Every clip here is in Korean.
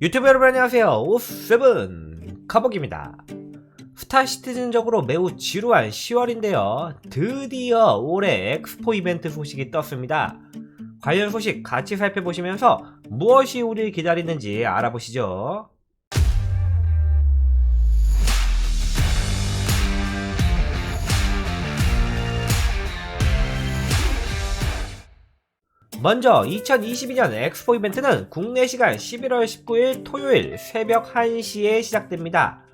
유튜브 여러분 안녕하세요. 오세븐 카복입니다. 스타 시티즌적으로 매우 지루한 10월인데요. 드디어 올해 엑스포 이벤트 소식이 떴습니다. 관련 소식 같이 살펴보시면서 무엇이 우리를 기다리는지 알아보시죠. 먼저 2022년 엑스포 이벤트는 국내 시간 11월 19일 토요일 새벽 1시에 시작됩니다.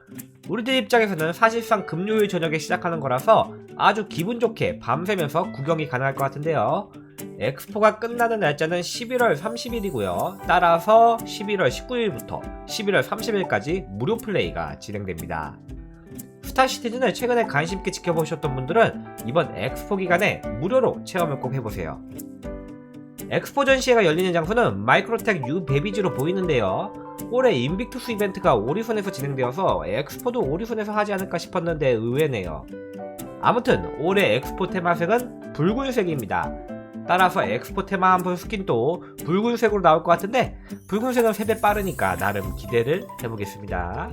우리들 입장에서는 사실상 금요일 저녁에 시작하는 거라서 아주 기분 좋게 밤새면서 구경이 가능할 것 같은데요. 엑스포가 끝나는 날짜는 11월 30일이고요. 따라서 11월 19일부터 11월 30일까지 무료 플레이가 진행됩니다. 스타시티즌을 최근에 관심 있게 지켜보셨던 분들은 이번 엑스포 기간에 무료로 체험을 꼭 해보세요. 엑스포 전 시회가 열리는 장소는 마이크로텍 U 베비지로 보이는데요. 올해 인빅투스 이벤트가 오리손에서 진행되어서 엑스포도 오리손에서 하지 않을까 싶었는데 의외네요. 아무튼 올해 엑스포 테마색은 붉은색입니다. 따라서 엑스포 테마 한 번 스킨도 붉은색으로 나올 것 같은데 붉은색은 3배 빠르니까 나름 기대를 해보겠습니다.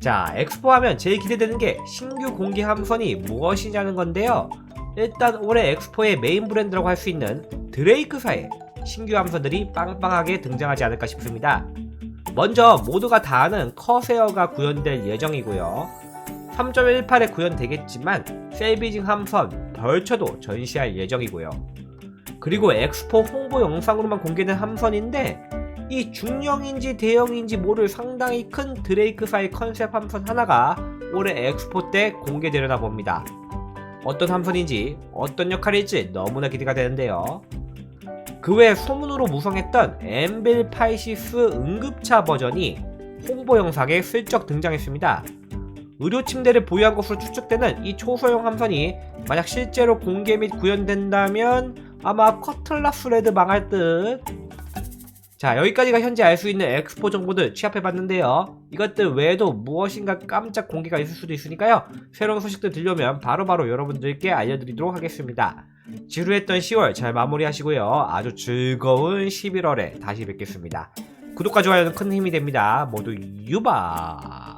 자, 엑스포 하면 제일 기대되는 게 신규 공개 함선이 무엇이냐는 건데요. 일단 올해 엑스포의 메인 브랜드라고 할 수 있는 드레이크사의 신규 함선들이 빵빵하게 등장하지 않을까 싶습니다. 먼저 모두가 다 아는 커세어가 구현될 예정이고요. 3.18에 구현되겠지만 셀비징 함선 벌처도 전시할 예정이고요. 그리고 엑스포 홍보 영상으로만 공개된 함선인데 이 중형인지 대형인지 모를 상당히 큰 드레이크사의 컨셉 함선 하나가 올해 엑스포 때 공개되려나 봅니다. 어떤 함선인지 어떤 역할일지 너무나 기대가 되는데요. 그 외 소문으로 무성했던 엠빌 파이시스 응급차 버전이 홍보 영상에 슬쩍 등장했습니다. 의료 침대를 보유한 것으로 추측되는 이 초소형 함선이 만약 실제로 공개 및 구현된다면 아마 커틀라스 레드 망할 듯. 자 여기까지가 현재 알 수 있는 엑스포 정보들 취합해봤는데요. 이것들 외에도 무엇인가 깜짝 공개가 있을 수도 있으니까요. 새로운 소식들 들려오면 바로 바로 여러분들께 알려드리도록 하겠습니다. 지루했던 10월 잘 마무리하시고요. 아주 즐거운 11월에 다시 뵙겠습니다. 구독과 좋아요는 큰 힘이 됩니다. 모두 유바!